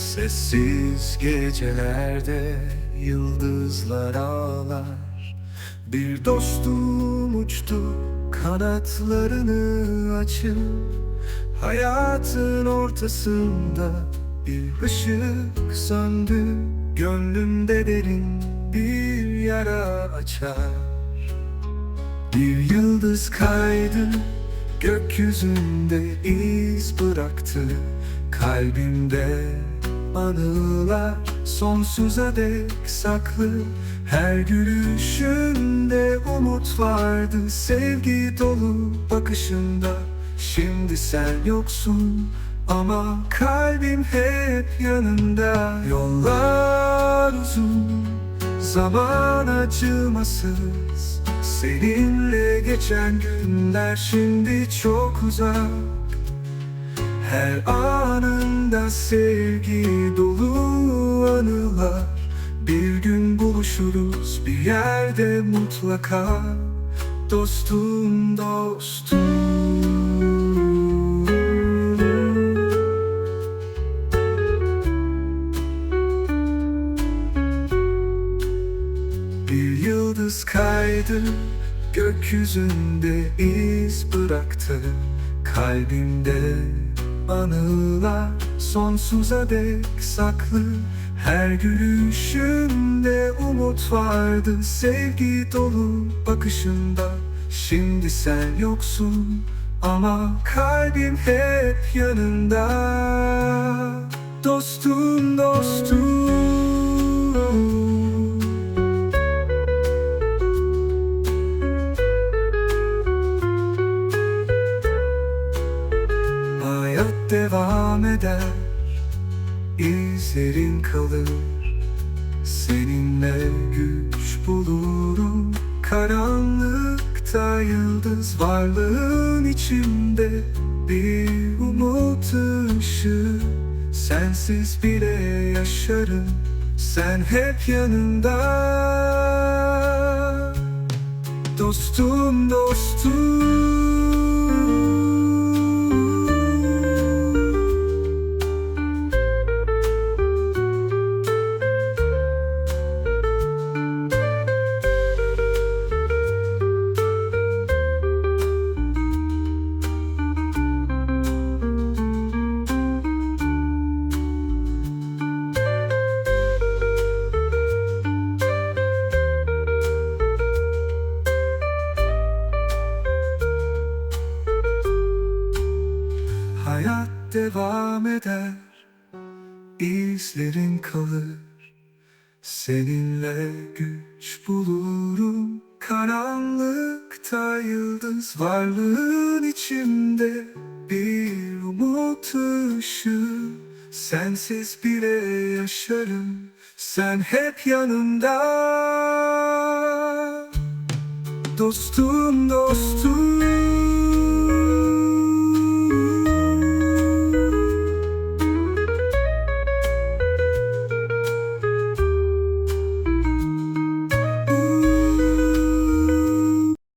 Sessiz gecelerde yıldızlar ağlar. Bir dostum uçtu kanatlarını açıp Hayatın ortasında bir ışık söndü. Gönlümde derin bir yara açar. Bir yıldız kaydı Gökyüzünde iz bıraktı. Kalbimde anılar sonsuza dek saklı Her gülüşünde umut vardı. Sevgi dolu bakışında Şimdi sen yoksun. Ama kalbim hep yanında. Yollar uzun Zaman acımasız. Seninle geçen günler şimdi çok uzak Her anında sevgi dolu anılar. Bir gün buluşuruz bir yerde mutlaka. Dostum dostum. Bir yıldız kaydı Gökyüzünde iz bıraktı. Kalbimde anılar sonsuza dek saklı. Her gülüşünde umut vardı Sevgi dolu bakışında. Şimdi sen yoksun ama kalbim hep yanında. Dostum dostum devam eder. İzlerin kalır. Seninle güç bulurum. Karanlıkta yıldız varlığın içimde. Bir umut ışığı Sensiz bile yaşarım. Sen hep yanında Dostum dostum devam eder. İzlerin kalır. Seninle güç bulurum. Karanlıkta yıldız varlığın içimde Bir umut ışığı. Sensiz bile yaşarım. Sen hep yanımda. Dostum dostum